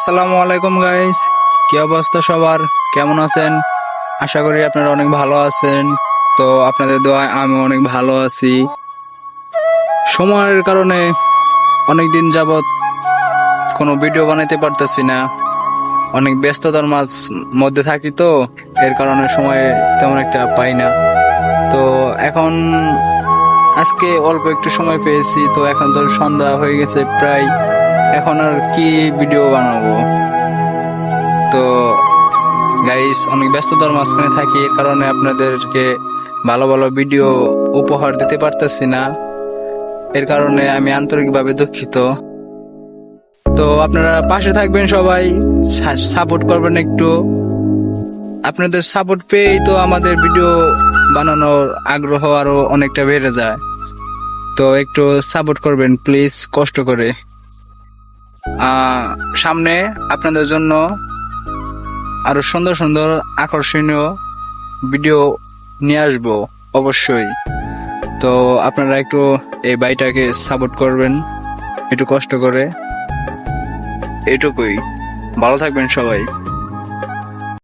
আসসালামু আলাইকুম গাইস কি অবস্থা সবার? কেমন আছেন? আশা করি আপনারা অনেক ভালো আছেন। তো আপনাদের দোয়ায় আমি অনেক ভালো আছি। সময়ের কারণে অনেক দিন যাবৎ কোনো ভিডিও বানাইতে পারতেছি না। অনেক ব্যস্ততার মাঝ, মধ্যে থাকি তো, এর কারণে সময় তেমন একটা পাই না। তো এখন আজকে অল্প একটু সময় পেয়েছি, তো এখন তো সন্ধ্যা হয়ে গেছে প্রায়। এখন আর কি ভিডিও বানাবো? তো গাইস অনেক ব্যস্ততার মাঝখানে থাকি, এর কারণে আপনাদেরকে ভালো ভালো ভিডিও উপহার দিতে পারতেছি না। এর কারণে আমি আন্তরিকভাবে দুঃখিত। তো আপনারা পাশে থাকবেন সবাই সাপোর্ট করবেন একটু। আপনাদের সাপোর্ট পেয়েই তো আমাদের ভিডিও বানানোর আগ্রহ আরও অনেকটা বেড়ে যায়। তো একটু সাপোর্ট করবেন প্লিজ কষ্ট করে। সামনে আপনাদের জন্য আরও সুন্দর সুন্দর আকর্ষণীয় ভিডিও নিয়ে আসব, অবশ্যই। তো আপনারা একটু এই বাইটাকে সাপোর্ট করবেন, একটু কষ্ট করে। এটুকুই। ভালো থাকবেন সবাই।